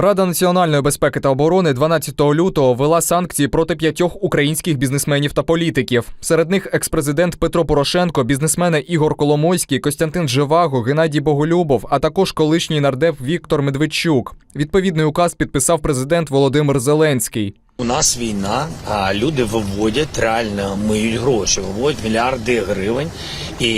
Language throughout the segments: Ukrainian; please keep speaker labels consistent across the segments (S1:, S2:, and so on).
S1: Рада національної безпеки та оборони 12 лютого ввела санкції проти п'ятьох українських бізнесменів та політиків. Серед них експрезидент Петро Порошенко, бізнесмени Ігор Коломойський, Костянтин Живаго, Геннадій Боголюбов, а також колишній нардеп Віктор Медведчук. Відповідний указ підписав президент Володимир Зеленський.
S2: У нас війна, а люди виводять реально миють гроші, виводять мільярди гривень, і,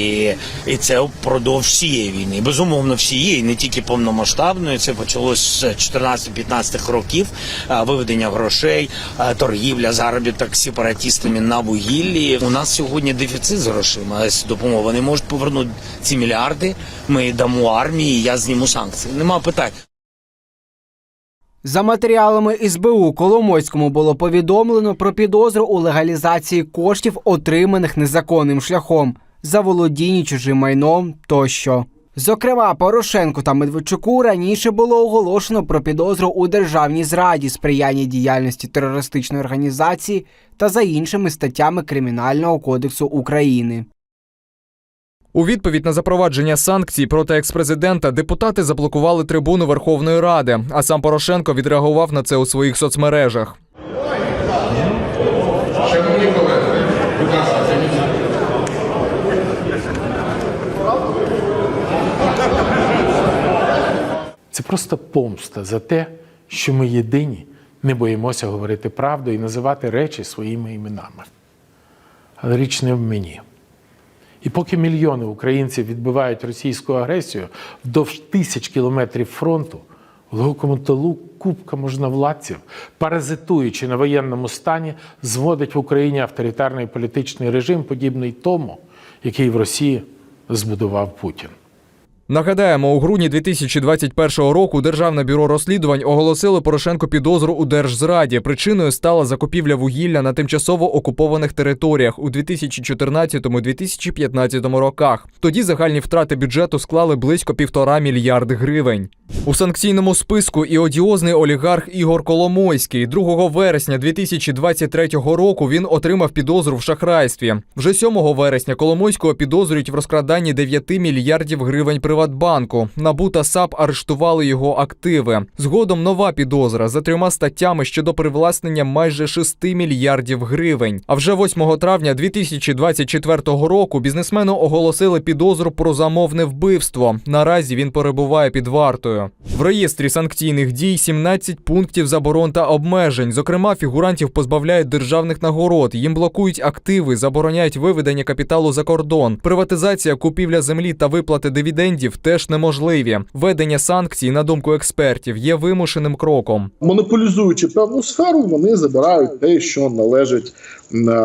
S2: і це впродовж всієї війни. Безумовно, всієї, не тільки повномасштабної. Це почалось з 14-15 років. Виведення грошей, торгівля, заробіток з сепаратистами на вугіллі. У нас сьогодні дефіцит з грошима з допомогою. Вони можуть повернути ці мільярди. Ми дамо армії. Я зніму санкції. Нема питань.
S3: За матеріалами СБУ Коломойському було повідомлено про підозру у легалізації коштів, отриманих незаконним шляхом, за володіння чужим майном тощо. Зокрема, Порошенку та Медведчуку раніше було оголошено про підозру у державній зраді, сприяння діяльності терористичної організації та за іншими статтями Кримінального кодексу України.
S1: У відповідь на запровадження санкцій проти експрезидента депутати заблокували трибуну Верховної Ради, а сам Порошенко відреагував на це у своїх соцмережах.
S4: Це просто помста за те, що ми єдині не боїмося говорити правду і називати речі своїми іменами. Але річ не в мені. І поки мільйони українців відбивають російську агресію вдовж тисяч кілометрів фронту, в глибокому тилу купка можновладців, паразитуючи на воєнному стані, зводить в Україні авторитарний політичний режим, подібний тому, який в Росії збудував Путін.
S1: Нагадаємо, у грудні 2021 року Державне бюро розслідувань оголосило Порошенку підозру у держзраді. Причиною стала закупівля вугілля на тимчасово окупованих територіях у 2014-2015 роках. Тоді загальні втрати бюджету склали близько півтора мільярди гривень. У санкційному списку і одіозний олігарх Ігор Коломойський 2 вересня 2023 року він отримав підозру в шахрайстві. Вже 7 вересня Коломойського підозрюють в розкраданні 9 мільярдів гривень Приватбанку. НАБУ та САП арештували його активи. Згодом нова підозра за трьома статтями щодо привласнення майже 6 мільярдів гривень. А вже 8 травня 2024 року бізнесмену оголосили підозру про замовне вбивство. Наразі він перебуває під вартою. В реєстрі санкційних дій 17 пунктів заборон та обмежень. Зокрема, фігурантів позбавляють державних нагород, їм блокують активи, забороняють виведення капіталу за кордон. Приватизація, купівля землі та виплати дивідендів теж неможливі. Введення санкцій, на думку експертів, є вимушеним кроком.
S5: монополізуючи певну сферу, вони забирають те, що належить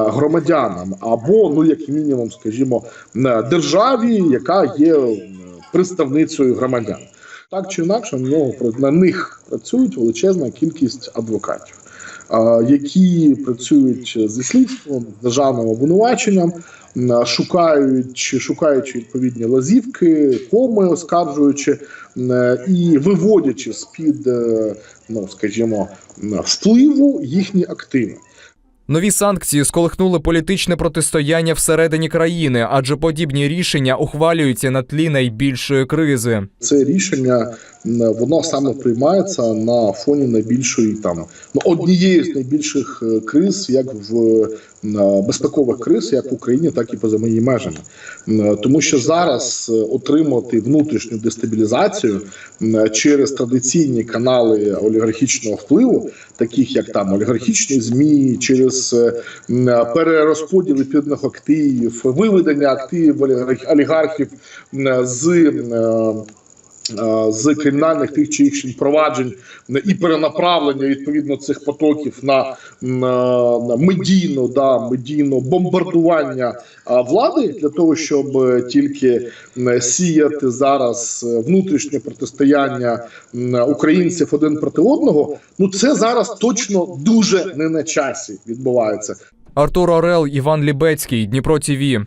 S5: громадянам, або ну як мінімум, скажімо, м, державі, яка є представницею громадян. Так чи інакше, на них працюють величезна кількість адвокатів, які працюють зі слідством, з державним обвинуваченням, м, шукають, шукаючи відповідні лазівки, коми, оскаржуючи і виводячи з під, ну скажімо, впливу їхні активи.
S1: Нові санкції сколихнули політичне протистояння всередині країни, адже подібні рішення ухвалюються на тлі найбільшої кризи.
S5: Це рішення воно саме приймається на фоні найбільшої там ну, однієї з найбільших е, криз, як в м, безпекових криз, як в Україні, так і поза її межами. Тому що зараз е, отримати внутрішню дестабілізацію через традиційні канали олігархічного впливу, таких як там олігархічні змі, через е, м, перерозподіл відповідних активів, виведення активів олігарх- олігархів з е, з кримінальних тих чи інших проваджень і перенаправлення відповідно цих потоків на, на, на медійно, да, медійно бомбардування влади для того, щоб е, тільки сіяти зараз е, внутрішнє протистояння українців один проти одного. Ну це зараз точно дуже не на часі відбувається.
S1: Артур Орел, Іван Лібецький, Дніпро ТІВІ.